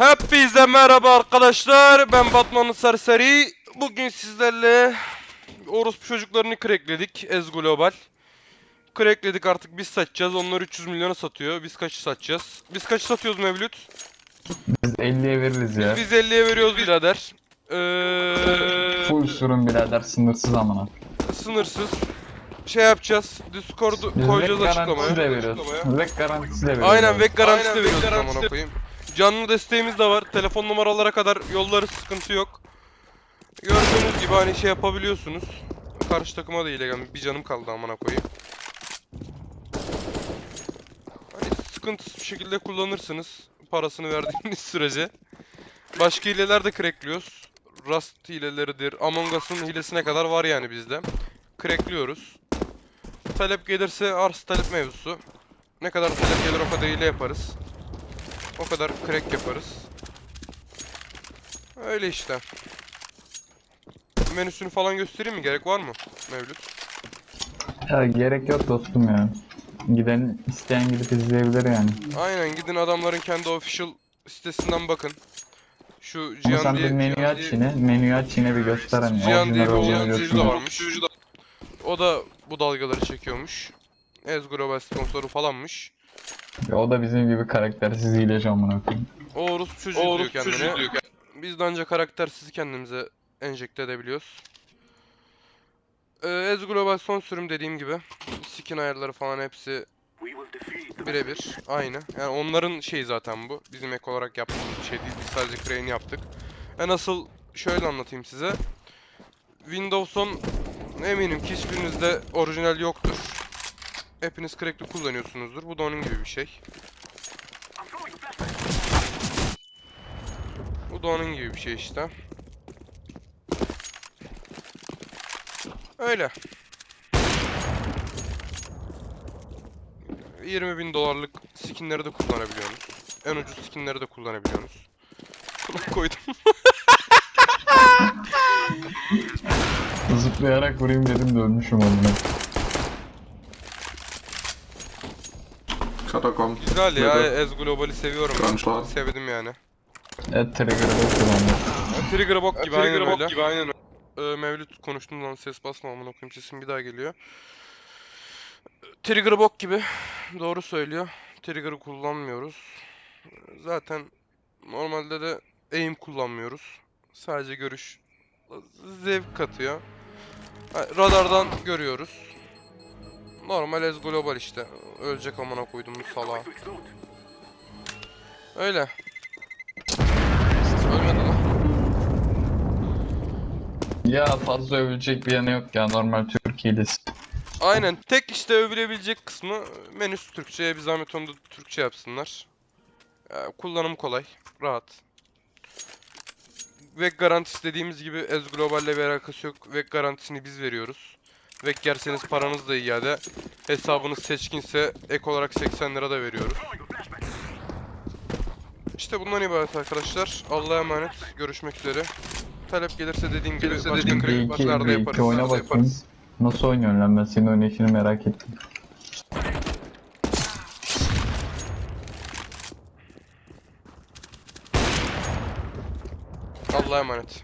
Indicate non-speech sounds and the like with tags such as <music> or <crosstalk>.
Hepinize merhaba arkadaşlar. Ben Batman'ın serseri. Bugün sizlerle orospu çocuklarını crackledik. Ez Global. Crackledik artık biz satacağız. Onlar 300 milyona satıyor. Biz kaçı satacağız? Biz kaçı satıyoruz Mevlüt? Biz 50'ye veririz ya. Biz 50'ye veriyoruz birader. Ee, Full sürüm birader sınırsız amına. sınırsız. Şey yapacağız. Discord'u Biz koyacağız VEC garantisi açıklamaya. de veriyoruz. VEC garantisi de veriyoruz. Aynen. VEC garantisi de Aynen, veriyoruz Canlı desteğimiz de var. Telefon numaralara kadar yolları sıkıntı yok. Gördüğünüz gibi hani şey yapabiliyorsunuz. Karşı takıma da illegal. Bir canım kaldı amına koyayım. Hani sıkıntısız bir şekilde kullanırsınız. Parasını verdiğiniz <laughs> sürece. Başka hileler de crackliyoruz. Rust hileleridir. Among Us'ın hilesine kadar var yani bizde. Crackliyoruz. Talep gelirse arz talep mevzusu. Ne kadar talep gelir o kadar hile yaparız. O kadar crack yaparız. Öyle işte. Menüsünü falan göstereyim mi? Gerek var mı Mevlüt? Ya gerek yok dostum ya. Giden isteyen gidip izleyebilir yani. Aynen gidin adamların kendi official sitesinden bakın. Şu Ama Cihan sen diye, bir menüyü aç yine. Menüyü aç yine bir göster hani. Cihan diye bir oyuncu da varmış. O da bu dalgaları çekiyormuş. Ez Global sponsoru falanmış. Ya O da bizim gibi karaktersiz hileci amına koyayım. O orospu çocuğu diyor kendine. Biz de ancak karaktersizi kendimize enjekte edebiliyoruz. Ee, Ez Global son sürüm dediğim gibi. Skin ayarları falan hepsi birebir. Aynı. Yani onların şeyi zaten bu. Bizim ek olarak yaptığımız bir şey değil. Biz sadece Crane'i yaptık. E nasıl şöyle anlatayım size. Windows'un eminim ki hiçbirinizde orijinal yoktur. Hepiniz crackli kullanıyorsunuzdur. Bu da onun gibi bir şey. Bu da onun gibi bir şey işte. Öyle. 20 bin dolarlık skinleri de kullanabiliyorsunuz. En ucuz skinleri de kullanabiliyorsunuz. Buna koydum. <laughs> Zıplayarak vurayım dedim de ölmüşüm amına. Katakom. Güzel ya. Ez Global'i seviyorum. Gunshot. Sevdim yani. Evet trigger'ı da kullandım. Trigger bok gibi aynen bok öyle. gibi, aynen Ee, Mevlüt konuştuğum zaman ses basma amına koyayım sesim bir daha geliyor. Trigger bok gibi. Doğru söylüyor. Trigger'ı kullanmıyoruz. Zaten normalde de aim kullanmıyoruz. Sadece görüş zevk katıyor. Ha, Radardan görüyoruz. Normal ez global işte. Ölecek amına koydum bu salağa. Öyle. Ölmedi lan. Ya fazla övülecek bir yanı yok ya normal Türk hilesi. Aynen. Tek işte övülebilecek kısmı menüsü Türkçe. Bir zahmet onu da Türkçe yapsınlar. Ya, kullanım kolay. Rahat. Vek garantisi dediğimiz gibi Ez Global'le bir alakası yok. Vek garantisini biz veriyoruz. Vek yerseniz paranız da iade. Hesabınız seçkinse ek olarak 80 lira da veriyoruz. İşte bundan ibaret arkadaşlar. Allah'a emanet. Görüşmek üzere. Talep gelirse dediğim gibi Gelirse başka kreatiflerde bir yaparız. iki bakayım. yaparız. Nasıl oynuyorsun lan ben senin oynayışını merak ettim. Allah'a emanet.